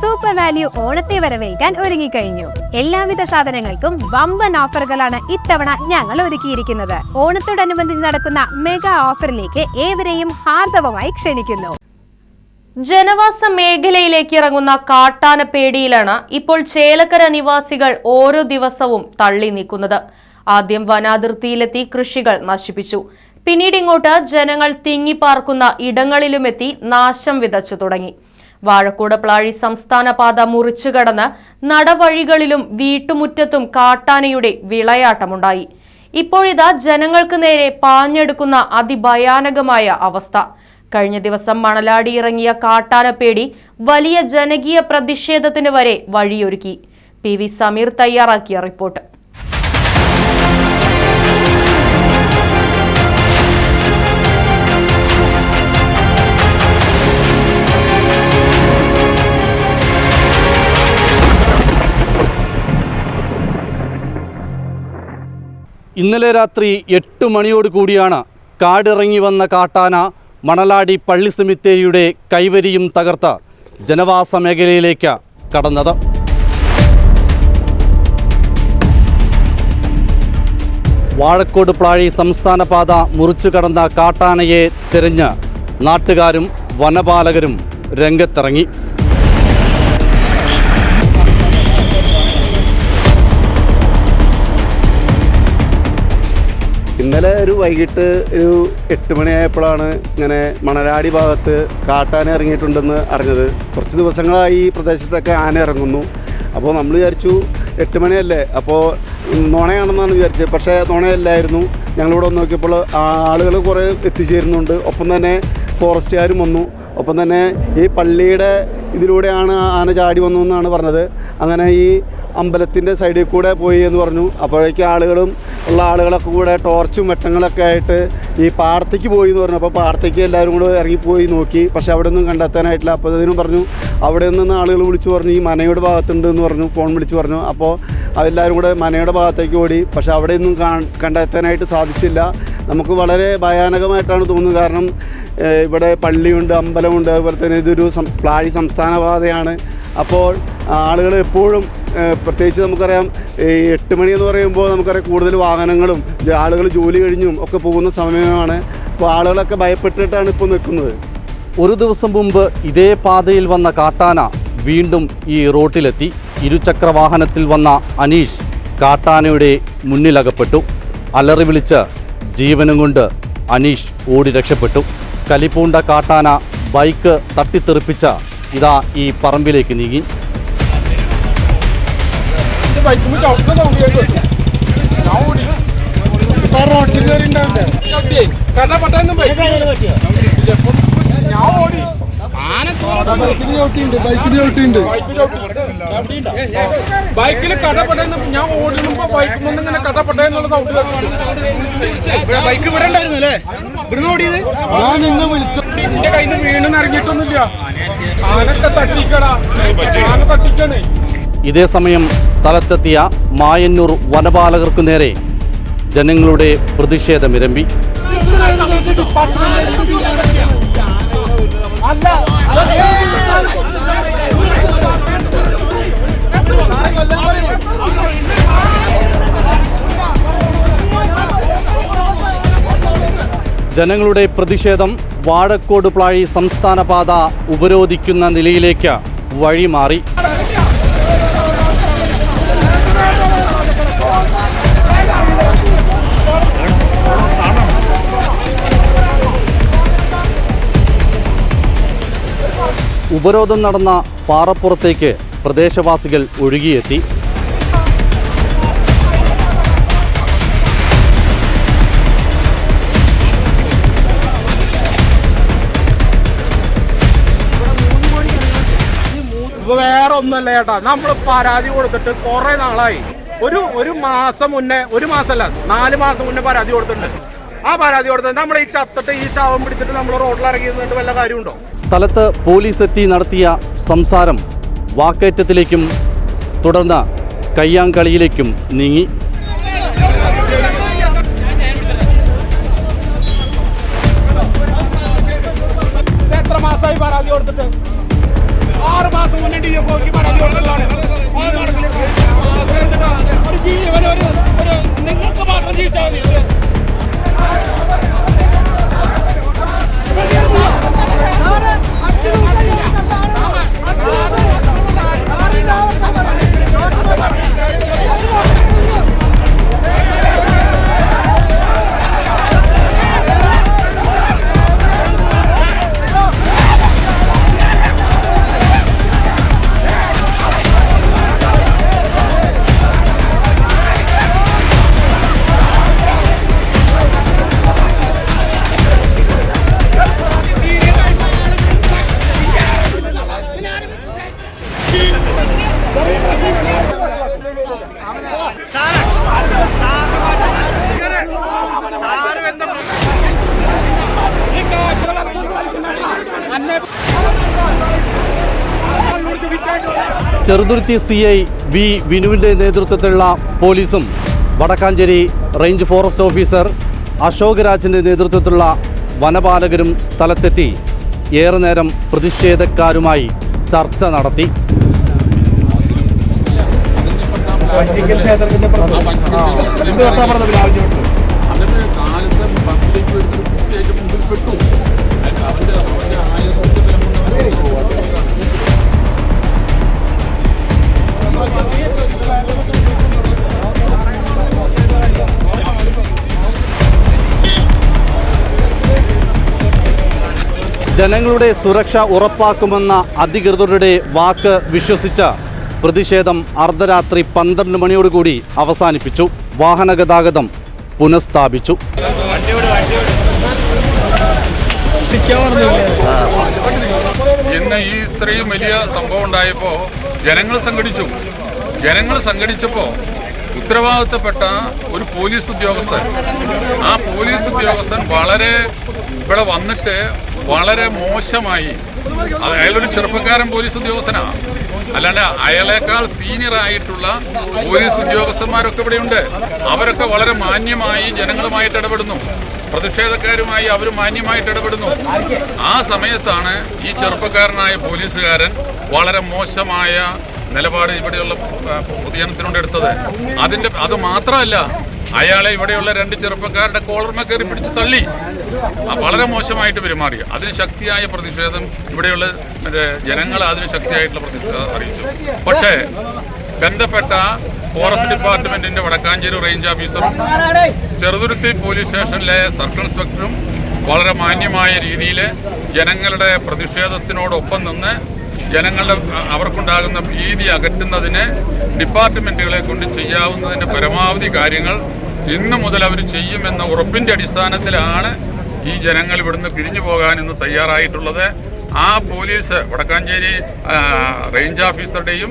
Super value ഓണത്തെ വരവേൽക്കാൻ ഒരുങ്ങിക്കഴിഞ്ഞു. എല്ലാവിധ സാധനങ്ങൾക്കും വമ്പൻ ഓഫറുകളാണ് ഇത്തവണ ഞങ്ങൾ ഒരുക്കിയിരിക്കുന്നത്. ഓണത്തോടനുബന്ധിച്ച് നടക്കുന്ന മെഗാ ഓഫറിലേക്ക് ഏവരെയും ഹാർദവമായി ക്ഷണിക്കുന്നു. ജനവാസ മേഖലയിലേക്ക് ഇറങ്ങുന്ന കാട്ടാന പേടിയിലാണ് ഇപ്പോൾ ചേലക്കര നിവാസികൾ ഓരോ ദിവസവും തള്ളി നീക്കുന്നത്. ആദ്യം വനാതിർത്തിയിലെത്തി കൃഷികൾ നശിപ്പിച്ചു. പിന്നീട് ഇങ്ങോട്ട് ജനങ്ങൾ തിങ്ങിപ്പാർക്കുന്ന ഇടങ്ങളിലുമെത്തി നാശം വിതച്ചു തുടങ്ങി. വാഴക്കൂട് പ്ലാഴി സംസ്ഥാന പാത മുറിച്ചു കടന്ന് നടവഴികളിലും വീട്ടുമുറ്റത്തും കാട്ടാനയുടെ വിളയാട്ടമുണ്ടായി. ഇപ്പോഴിതാ ജനങ്ങൾക്ക് നേരെ പാഞ്ഞെടുക്കുന്ന അതിഭയാനകമായ അവസ്ഥ. കഴിഞ്ഞ ദിവസം മണലാടി ഇറങ്ങിയ കാട്ടാനപ്പേടി വലിയ ജനകീയ പ്രതിഷേധത്തിന് വരെ വഴിയൊരുക്കി. പി വി സമീർ തയ്യാറാക്കിയ റിപ്പോർട്ട്. ഇന്നലെ രാത്രി എട്ട് മണിയോട് കൂടിയാണ് കാടിറങ്ങി വന്ന കാട്ടാന മണലാടി പള്ളി സെമിത്തേരിയുടെ കൈവരിയും തകർത്ത് ജനവാസ മേഖലയിലേക്ക് കടന്നത്. വാഴക്കോട് പ്ലാഴി സംസ്ഥാന പാത മുറിച്ചു കടന്ന കാട്ടാനയെ തിരഞ്ഞ് നാട്ടുകാരും വനപാലകരും രംഗത്തിറങ്ങി. ഇന്നലെ ഒരു വൈകിട്ട് ഒരു എട്ട് മണിയായപ്പോഴാണ് ഇങ്ങനെ മണലാടി ഭാഗത്ത് കാട്ടാന ഇറങ്ങിയിട്ടുണ്ടെന്ന് അറിഞ്ഞത്. കുറച്ച് ദിവസങ്ങളായി ഈ പ്രദേശത്തൊക്കെ ആന ഇറങ്ങുന്നു. അപ്പോൾ നമ്മൾ വിചാരിച്ചു എട്ട് മണിയല്ലേ? അപ്പോൾ നുണയാണെന്നാണ് വിചാരിച്ചത്. പക്ഷേ നുണയല്ലായിരുന്നു. ഞങ്ങളിവിടെ നോക്കിയപ്പോൾ ആളുകൾ കുറേ എത്തിച്ചേരുന്നുണ്ട്. ഒപ്പം തന്നെ ഫോറസ്റ്റുകാരും വന്നു. ഒപ്പം തന്നെ ഈ പള്ളിയുടെ ഇതിലൂടെയാണ് ആന ചാടി വന്നതെന്നാണ് പറഞ്ഞത്. അങ്ങനെ ഈ അമ്പലത്തിന്റെ സൈഡിൽ കൂടെ പോയി എന്ന് പറഞ്ഞു. അപ്പോഴേക്കും ആളുകളും ഉള്ള ആളുകളൊക്കെ കൂടെ ടോർച്ചും വെട്ടങ്ങളൊക്കെ ആയിട്ട് ഈ പാടത്തേക്ക് പോയി എന്ന് പറഞ്ഞു. അപ്പോൾ പാടത്തേക്ക് എല്ലാവരും കൂടെ ഇറങ്ങിപ്പോയി നോക്കി. പക്ഷേ അവിടെ ഒന്നും കണ്ടെത്താനായിട്ടില്ല. അപ്പോൾ അതിനും പറഞ്ഞു അവിടെ നിന്ന് ആളുകൾ വിളിച്ചു പറഞ്ഞു ഈ മനയുടെ ഭാഗത്തുണ്ട് എന്ന് പറഞ്ഞു ഫോൺ വിളിച്ച് പറഞ്ഞു. അപ്പോൾ എല്ലാവരും കൂടെ മനയുടെ ഭാഗത്തേക്ക് ഓടി. പക്ഷേ അവിടെയൊന്നും കണ്ടെത്താനായിട്ട് സാധിച്ചില്ല. നമുക്ക് വളരെ ഭയാനകമായിട്ടാണ് തോന്നുന്നത്. കാരണം ഇവിടെ പള്ളിയുണ്ട് അമ്പലമുണ്ട്. അതുപോലെ തന്നെ ഇതൊരു പ്ലാഴി സംസ്ഥാന പാതയാണ്. അപ്പോൾ ആളുകൾ എപ്പോഴും പ്രത്യേകിച്ച് നമുക്കറിയാം ഈ എട്ട് മണി എന്ന് പറയുമ്പോൾ നമുക്കറിയാം കൂടുതൽ വാഹനങ്ങളും ആളുകൾ ജോലി കഴിഞ്ഞും ഒക്കെ പോകുന്ന സമയമാണ്. അപ്പോൾ ആളുകളൊക്കെ ഭയപ്പെട്ടിട്ടാണ് ഇപ്പോൾ നിൽക്കുന്നത്. ഒരു ദിവസം മുമ്പ് ഇതേ പാതയിൽ വന്ന കാട്ടാന വീണ്ടും ഈ റോട്ടിലെത്തി. ഇരുചക്ര വാഹനത്തിൽ വന്ന അനീഷ് കാട്ടാനയുടെ മുന്നിലകപ്പെട്ടു. അലറി വിളിച്ച് ജീവനും കൊണ്ട് അനീഷ് ഓടി രക്ഷപ്പെട്ടു. കലിപ്പൂണ്ട കാട്ടാന ബൈക്ക് തട്ടിത്തെറിപ്പിച്ച ഇതാ ഈ പറമ്പിലേക്ക് നീങ്ങി. ബൈക്കിൽ ഞാൻ ഓടുമ്പോ ബൈക്ക് ഇങ്ങനെ കടപെട്ടെന്നുള്ള സൗണ്ട് ബൈക്ക് ഇവിടെ ഉണ്ടായിരുന്നു അല്ലേ ഇവിടുന്ന് ഓടിയത്? നിന്റെ കയ്യിൽ നിന്ന് വീണെന്ന് ഇറങ്ങിയിട്ടൊന്നുമില്ല ഇതേ സമയം സ്ഥലത്തെത്തിയ മായന്നൂർ വനപാലകർക്കു നേരെ ജനങ്ങളുടെ പ്രതിഷേധം പ്രതിഷേധമിരമ്പി ജനങ്ങളുടെ പ്രതിഷേധം വാഴക്കോട് പ്ലാഴി സംസ്ഥാന പാത ഉപരോധിക്കുന്ന നിലയിലേക്ക് വഴിമാറി. ഉപരോധം നടന്ന പാറപ്പുറത്തേക്ക് പ്രദേശവാസികൾ ഒഴുകിയെത്തി. ഒന്നല്ല ചേട്ടാ. നമ്മൾ പരാതി കൊടുത്തിട്ട് കുറെ നാളായി. ഒരു ഒരു മാസം മുന്നേ ഒരു മാസമല്ല നാല് മാസം മുന്നേ പരാതി കൊടുത്തിട്ടുണ്ട്. ആ പരാതി കൊടുത്തത് നമ്മൾ ഈ ചത്തിട്ട് ഈ ശവം പിടിച്ചിട്ട് നമ്മൾ റോഡിൽ ഇറങ്ങി നിന്നിട്ട് വല്ല കാര്യമുണ്ടോ? സ്ഥലത്ത് പോലീസ് എത്തി നടത്തിയ സംസാരം വാക്കേറ്റത്തിലേക്കും തുടർന്ന് കയ്യാങ്കളിയിലേക്കും നീങ്ങി. എത്ര മാസമായി പരാതി കൊടുത്തിട്ട്? ആറ് മാസം കൊണ്ട് ഡി എഫ് ഒക്ക് പരാതി കൊടുത്തതാണ് അത് ഒരു ജീവൻ ഒരു നിങ്ങൾക്ക് മാത്രം ജീവിച്ചാൽ മതി. ചെറുതുരുത്തി സി ഐ വി വിനുവിന്റെ നേതൃത്വത്തിലുള്ള പോലീസും Vadakkanchery range forest officer Ashok രാജിന്റെ നേതൃത്വത്തിലുള്ള വനപാലകരും സ്ഥലത്തെത്തി ഏറെ നേരം പ്രതിഷേധക്കാരുമായി ചർച്ച നടത്തി. അവന്റെ ജനങ്ങളുടെ സുരക്ഷ ഉറപ്പാക്കുമെന്ന അധികൃതരുടെ വാക്ക് വിശ്വസിച്ച പ്രതിഷേധം അർദ്ധരാത്രി പന്ത്രണ്ട് മണിയോടുകൂടി അവസാനിപ്പിച്ചു. വാഹന ഗതാഗതം പുനഃസ്ഥാപിച്ചു. ഇന്ന് ഈ ഇത്രയും വലിയ സംഭവം ഉണ്ടായപ്പോൾ ജനങ്ങൾ സംഘടിച്ചു. ജനങ്ങൾ സംഘടിച്ചപ്പോൾ ഉത്തരവാദിത്തപ്പെട്ട ഒരു പോലീസ് ഉദ്യോഗസ്ഥൻ. ആ പോലീസ് ഉദ്യോഗസ്ഥൻ വളരെ ഇവിടെ വന്നിട്ട് വളരെ മോശമായി. അയാളൊരു ചെറുപ്പക്കാരൻ പോലീസ് ഉദ്യോഗസ്ഥനാണ് അല്ലാണ്ട് അയാളേക്കാൾ സീനിയർ ആയിട്ടുള്ള പോലീസ് ഉദ്യോഗസ്ഥന്മാരൊക്കെ ഇവിടെയുണ്ട് അവരൊക്കെ വളരെ മാന്യമായി ജനങ്ങളുമായിട്ട് ഇടപെടുന്നു. പ്രതിഷേധക്കാരുമായി അവർ മാന്യമായിട്ട് ഇടപെടുന്നു. ആ സമയത്താണ് ഈ ചെറുപ്പക്കാരനായ പോലീസുകാരൻ വളരെ മോശമായ നിലപാട് ഇവിടെയുള്ള പൊതുജനത്തിനോട് എടുത്തത്. അതിന്റെ അത് മാത്രമല്ല അയാളെ ഇവിടെയുള്ള രണ്ട് ചെറുപ്പക്കാരുടെ കോളർമ കയറി പിടിച്ച് തള്ളി. വളരെ മോശമായിട്ട് പെരുമാറി. അതിന് ശക്തിയായ പ്രതിഷേധം ഇവിടെയുള്ള ജനങ്ങൾ അതിന് ശക്തിയായിട്ടുള്ള പ്രതിഷേധം അറിയിച്ചു. പക്ഷേ ബന്ധപ്പെട്ട ഫോറസ്റ്റ് ഡിപ്പാർട്ട്മെന്റിന്റെ വടക്കാഞ്ചേരി റേഞ്ച് ഓഫീസറും ചെറുതുരുത്തി പോലീസ് സ്റ്റേഷനിലെ സർക്കിൾ ഇൻസ്പെക്ടറും വളരെ മാന്യമായ രീതിയിൽ ജനങ്ങളുടെ പ്രതിഷേധത്തിനോടൊപ്പം നിന്ന് ജനങ്ങളുടെ അവർക്കുണ്ടാകുന്ന ഭീതി അകറ്റുന്നതിന് ഡിപ്പാർട്ട്മെന്റുകളെ കൊണ്ട് ചെയ്യാവുന്നതിന്റെ പരമാവധി കാര്യങ്ങൾ ഇന്നു മുതൽ അവർ ചെയ്യുമെന്ന ഉറപ്പിന്റെ അടിസ്ഥാനത്തിലാണ് ഈ ജനങ്ങൾ ഇവിടുന്ന് പിരിഞ്ഞു പോകാൻ ഇന്ന് തയ്യാറായിട്ടുള്ളത്. ആ പോലീസ് വടക്കാഞ്ചേരി റേഞ്ച് ഓഫീസറുടെയും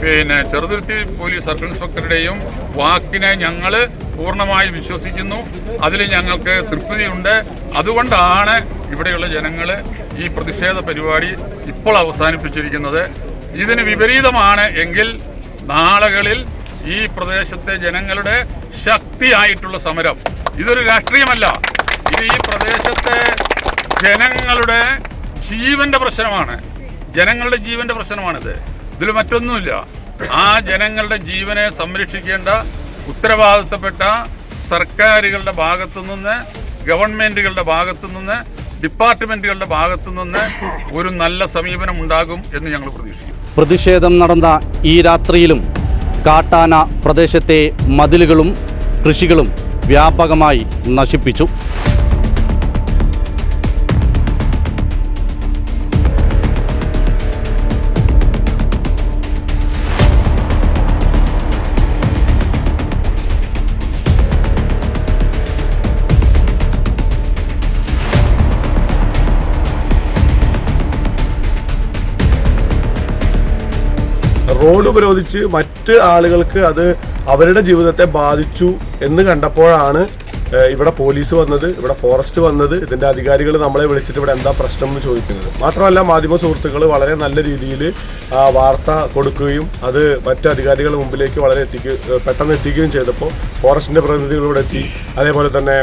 പിന്നെ ചെറുതുരുത്തി പോലീസ് സർക്കിൾ ഇൻസ്പെക്ടറുടെയും വാക്കിനെ ഞങ്ങൾ പൂർണമായി വിശ്വസിക്കുന്നു. അതിൽ ഞങ്ങൾക്ക് തൃപ്തിയുണ്ട്. അതുകൊണ്ടാണ് ഇവിടെയുള്ള ജനങ്ങൾ ഈ പ്രതിഷേധ പരിപാടി ഇപ്പോൾ അവസാനിപ്പിച്ചിരിക്കുന്നത്. ഇതിന് വിപരീതമാണ് എങ്കിൽ നാളുകളിൽ ഈ പ്രദേശത്തെ ജനങ്ങളുടെ ശക്തിയായിട്ടുള്ള സമരം. ഇതൊരു രാഷ്ട്രീയമല്ല. ഇത് ഈ പ്രദേശത്തെ ജനങ്ങളുടെ ജീവന്റെ പ്രശ്നമാണ്. ജനങ്ങളുടെ ജീവന്റെ പ്രശ്നമാണിത്. ഇതിൽ മറ്റൊന്നുമില്ല. ആ ജനങ്ങളുടെ ജീവനെ സംരക്ഷിക്കേണ്ട ഉത്തരവാദിത്തപ്പെട്ട സർക്കാരുകളുടെ ഭാഗത്തു നിന്ന് ഗവൺമെന്റുകളുടെ ഭാഗത്തു നിന്ന് ഡിപ്പാർട്ട്മെന്റുകളുടെ ഭാഗത്തു നിന്ന് ഒരു നല്ല സമീപനം ഉണ്ടാകും എന്ന് ഞങ്ങൾ പ്രതീക്ഷിക്കുന്നു. പ്രതിഷേധം നടന്ന ഈ രാത്രിയിലും കാട്ടാന പ്രദേശത്തെ മതിലുകളും കൃഷികളും വ്യാപകമായി നശിപ്പിച്ചു. റോഡ് ഉപരോധിച്ച് മറ്റ് ആളുകൾക്ക് അത് അവരുടെ ജീവിതത്തെ ബാധിച്ചു എന്ന് കണ്ടപ്പോഴാണ് ഇവിടെ പോലീസ് വന്നത് ഇവിടെ ഫോറസ്റ്റ് വന്നത് ഇതിന്റെ അധികാരികൾ നമ്മളെ വിളിച്ചിട്ട് ഇവിടെ എന്താ പ്രശ്നം എന്ന് ചോദിക്കുന്നത്. മാത്രമല്ല മാധ്യമ സുഹൃത്തുക്കൾ വളരെ നല്ല രീതിയിൽ വാർത്ത കൊടുക്കുകയും അത് മറ്റു അധികാരികളുടെ മുമ്പിലേക്ക് വളരെ എത്തിക്കുക പെട്ടെന്ന് എത്തിക്കുകയും ചെയ്തപ്പോൾ ഫോറസ്റ്റിന്റെ പ്രതിനിധികളോട് എത്തി അതേപോലെ തന്നെ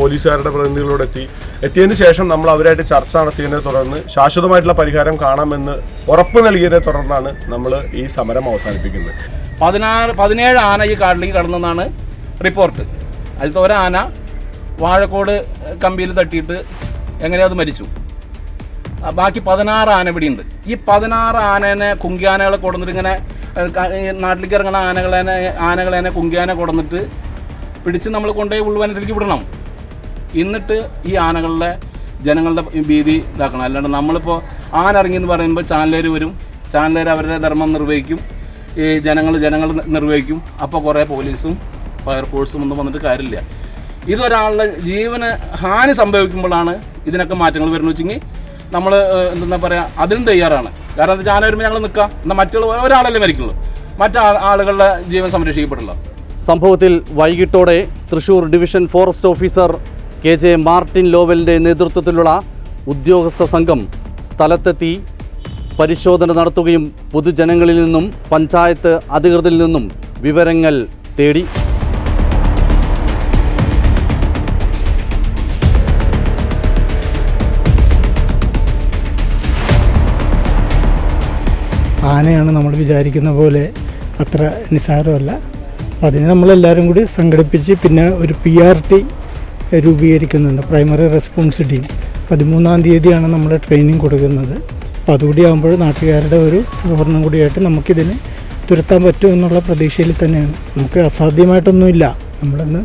പോലീസുകാരുടെ പ്രതിനിധികളോട് എത്തി. എത്തിയതിന് ശേഷം നമ്മൾ അവരായിട്ട് ചർച്ച നടത്തിയതിനെ തുടർന്ന് ശാശ്വതമായിട്ടുള്ള പരിഹാരം കാണാമെന്ന് ഉറപ്പ് നൽകിയതിനെ തുടർന്നാണ് നമ്മൾ ഈ സമരം അവസാനിപ്പിക്കുന്നത്. പതിനാറ് പതിനേഴ് ആന ഈ കാട്ടിലേക്ക് കടന്നെന്നാണ് റിപ്പോർട്ട്. അതിലത്തെ ഒരാന വാഴക്കോട് കമ്പിയിൽ തട്ടിയിട്ട് എങ്ങനെയോ അത് മരിച്ചു. ബാക്കി പതിനാറ് ആന ഇവിടെ ഉണ്ട് ഈ പതിനാറ് ആനേനെ കുങ്കിയാനകളെ കൊടുന്നിട്ട് ഇങ്ങനെ നാട്ടിലേക്ക് ഇറങ്ങുന്ന ആനകളെ ആനകളെ കുങ്കിയാന കൊടുന്നിട്ട് പിടിച്ച് നമ്മൾ കൊണ്ടുപോയി ഉൾവനത്തിലേക്ക് വിടണം. എന്നിട്ട് ഈ ആനകളുടെ ജനങ്ങളുടെ ഭീതി ഇതാക്കണം. അല്ലാണ്ട് നമ്മളിപ്പോൾ ആന ഇറങ്ങി എന്ന് പറയുമ്പോൾ ചാനലേർ വരും. ചാനലേർ അവരുടെ ധർമ്മം നിർവഹിക്കും. ഈ ജനങ്ങൾ ജനങ്ങൾ നിർവഹിക്കും. അപ്പോൾ കുറേ പോലീസും ഫയർഫോഴ്സും ഒന്നും വന്നിട്ട് കാര്യമില്ല. ഇതൊരാളുടെ ജീവന് ഹാനി സംഭവിക്കുമ്പോഴാണ് ഇതിനൊക്കെ മാറ്റങ്ങൾ വരുന്നത് വെച്ചെങ്കിൽ നമ്മൾ എന്താ പറയുക അതിനും തയ്യാറാണ്. കാരണം ആന വരുമ്പോൾ ഞങ്ങൾ നിൽക്കാം എന്നാൽ മറ്റുള്ള ഒരാളല്ലേ മരിക്കുള്ളൂ. മറ്റു ആളുകളുടെ ജീവൻ സംരക്ഷിക്കപ്പെടില്ല സംഭവത്തിൽ വൈകിട്ടോടെ Thrissur division forest officer K J Martin ലോവലിന്റെ നേതൃത്വത്തിലുള്ള ഉദ്യോഗസ്ഥ സംഘം സ്ഥലത്തെത്തി പരിശോധന നടത്തുകയും പൊതുജനങ്ങളിൽ നിന്നും പഞ്ചായത്ത് അധികൃതരിൽ നിന്നും വിവരങ്ങൾ തേടി. ആനയാണ് നമ്മൾ വിചാരിക്കുന്ന പോലെ അത്ര നിസ്സാരമല്ല അപ്പോൾ അതിന് നമ്മളെല്ലാവരും കൂടി സംഘടിപ്പിച്ച് പിന്നെ ഒരു പി ആർ ടി രൂപീകരിക്കുന്നുണ്ട്. പ്രൈമറി റെസ്പോൺസ് ടീം പതിമൂന്നാം തീയതിയാണ് നമ്മൾ ട്രെയിനിങ് കൊടുക്കുന്നത്. അപ്പോൾ അതുകൂടി ആകുമ്പോൾ നാട്ടുകാരുടെ ഒരു സഹകരണം കൂടിയായിട്ട് നമുക്കിതിന് തുരത്താൻ പറ്റും എന്നുള്ള പ്രതീക്ഷയിൽ തന്നെയാണ്. നമുക്ക് അസാധ്യമായിട്ടൊന്നുമില്ല. നമ്മളൊന്ന്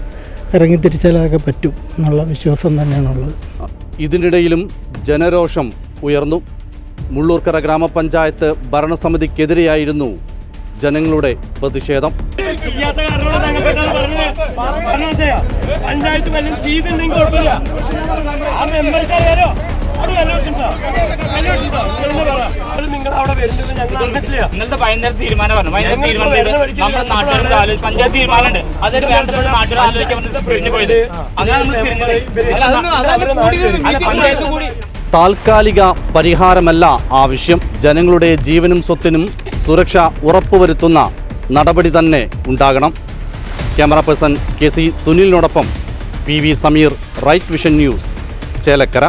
ഇറങ്ങി തിരിച്ചാൽ അതൊക്കെ പറ്റും എന്നുള്ള വിശ്വാസം തന്നെയാണുള്ളത്. ഇതിനിടയിലും ജനരോഷം ഉയർന്നു. മുള്ളൂർക്കര ഗ്രാമപഞ്ചായത്ത് ഭരണസമിതിക്കെതിരെയായിരുന്നു ജനങ്ങളുടെ പ്രതിഷേധം. ചെയ്യാത്ത കാരണമാണ് ഞങ്ങൾ പെട്ടെന്ന് പറഞ്ഞത്? പഞ്ചായത്ത് വല്ലതും ചെയ്തിട്ടുണ്ടെങ്കിൽ കുഴപ്പമില്ല. ആ മെമ്പർക്ക് അറിയാലോ? നിങ്ങൾ നിങ്ങൾ അവിടെ വരുന്നത് ഞങ്ങൾ അറിഞ്ഞിട്ടില്ല. ഇന്നലത്തെ വൈകുന്നേരം തീരുമാനം നമ്മുടെ ആലോചിച്ച് പഞ്ചായത്ത് തീരുമാനമുണ്ട്. അതൊരു വേണ്ടപ്പെട്ട നാട്ടുകാർ ആലോചിക്കാൻ പിരിഞ്ഞു പോയത്. അങ്ങനെ നമ്മൾ പിരിഞ്ഞത്. അല്ല പഞ്ചായത്ത് കൂടി താൽക്കാലിക പരിഹാരമല്ല ആവശ്യം. ജനങ്ങളുടെ ജീവനും സ്വത്തിനും സുരക്ഷ ഉറപ്പുവരുത്തുന്ന നടപടി തന്നെ ഉണ്ടാകണം. Camera person K C സുനിലിനോടൊപ്പം P V Sameer right vision news Chelakkara.